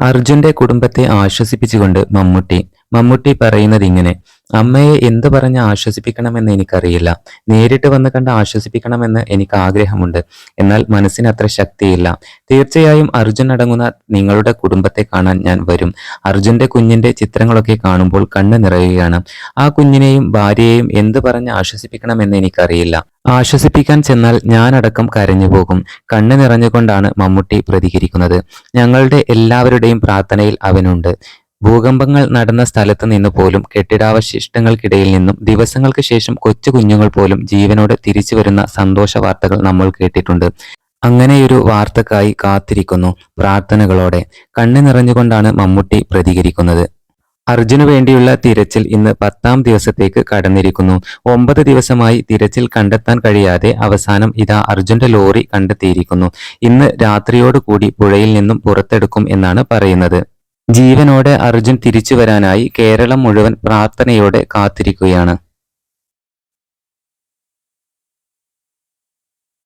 അർജുന്റെ കുടുംബത്തെ ആശ്വസിപ്പിച്ചുകൊണ്ട് മമ്മൂട്ടി മമ്മൂട്ടി പറയുന്നത് ഇങ്ങനെ അമ്മയെ എന്ത് പറഞ്ഞ് ആശ്വസിപ്പിക്കണമെന്ന് എനിക്കറിയില്ല. നേരിട്ട് വന്ന് കണ്ട് ആശ്വസിപ്പിക്കണമെന്ന് എനിക്ക് ആഗ്രഹമുണ്ട്. എന്നാൽ മനസ്സിന് അത്ര ശക്തിയില്ല. തീർച്ചയായും അർജുൻ അടങ്ങുന്ന നിങ്ങളുടെ കുടുംബത്തെ കാണാൻ ഞാൻ വരും. അർജുന്റെ കുഞ്ഞിന്റെ ചിത്രങ്ങളൊക്കെ കാണുമ്പോൾ കണ്ണു നിറയുകയാണ്. ആ കുഞ്ഞിനെയും ഭാര്യയെയും എന്ത് പറഞ്ഞ് ആശ്വസിപ്പിക്കണമെന്ന് എനിക്കറിയില്ല. ആശ്വസിപ്പിക്കാൻ ചെന്നാൽ ഞാനടക്കം കരഞ്ഞു പോകും. കണ്ണു നിറഞ്ഞുകൊണ്ടാണ് മമ്മൂട്ടി പ്രതികരിക്കുന്നത്. ഞങ്ങളുടെ എല്ലാവരുടെയും പ്രാർത്ഥനയിൽ അവനുണ്ട്. ഭൂകമ്പങ്ങൾ നടന്ന സ്ഥലത്ത് നിന്ന് പോലും കെട്ടിടാവശിഷ്ടങ്ങൾക്കിടയിൽ നിന്നും ദിവസങ്ങൾക്ക് ശേഷം കൊച്ചു കുഞ്ഞുങ്ങൾ പോലും ജീവനോട് തിരിച്ചു വരുന്ന സന്തോഷ വാർത്തകൾ നമ്മൾ കേട്ടിട്ടുണ്ട്. അങ്ങനെയൊരു വാർത്തക്കായി കാത്തിരിക്കുന്നു പ്രാർത്ഥനകളോടെ. കണ്ണു നിറഞ്ഞുകൊണ്ടാണ് മമ്മൂട്ടി പ്രതികരിക്കുന്നത്. അർജുനു വേണ്ടിയുള്ള തിരച്ചിൽ ഇന്ന് പത്താം ദിവസത്തേക്ക് കടന്നിരിക്കുന്നു. ഒമ്പത് ദിവസമായി തിരച്ചിൽ കണ്ടെത്താൻ കഴിയാതെ അവസാനം ഇതാ അർജുന്റെ ലോറി കണ്ടെത്തിയിരിക്കുന്നു. ഇന്ന് രാത്രിയോടുകൂടി പുഴയിൽ നിന്നും പുറത്തെടുക്കും എന്നാണ് പറയുന്നത്. ജീവനോടെ അർജുൻ തിരിച്ചു വരാനായി കേരളം മുഴുവൻ പ്രാർത്ഥനയോടെ കാത്തിരിക്കുകയാണ്.